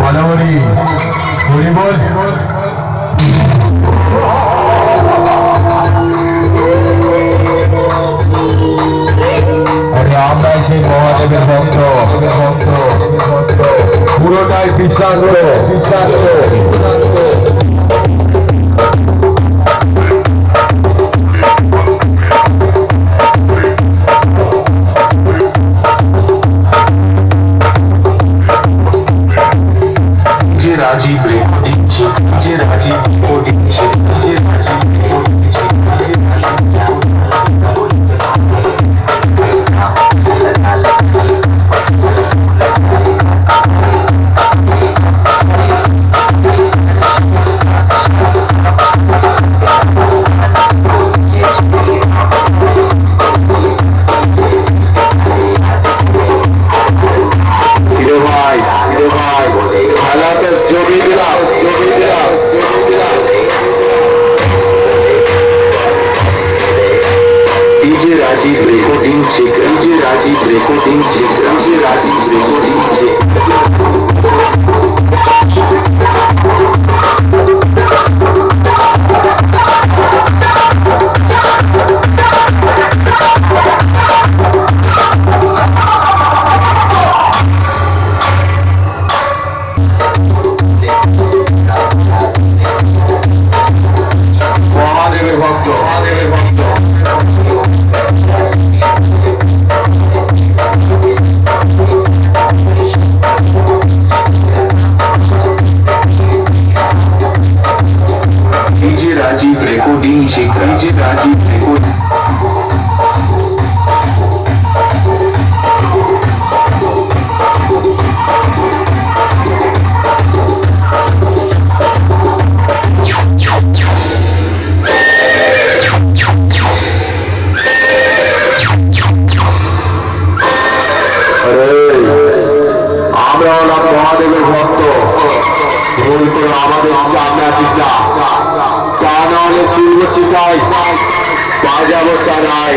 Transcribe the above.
বলো হরি হরি আরে আমরা সেই মহাদেবের ভক্ত। পুরোটাই বিশ্বাস করো বিশ্বাস করো রাজীব রেকর্ডিং ছিল যে রাজীব রেকর্ডিং ছিল যে খেলাতে জমি দিলাম জমি দিলাম জমি দিলাম। DJ Rajib recording check DJ Rajib recording check DJ Rajib recording check recording check DJ Rajib recording আমরা হলাম মহাদেবের ভক্ত। ভুল করে আমাদের সামনে আসিস না। তা নাহলে চিটাই বাজাবো সারাই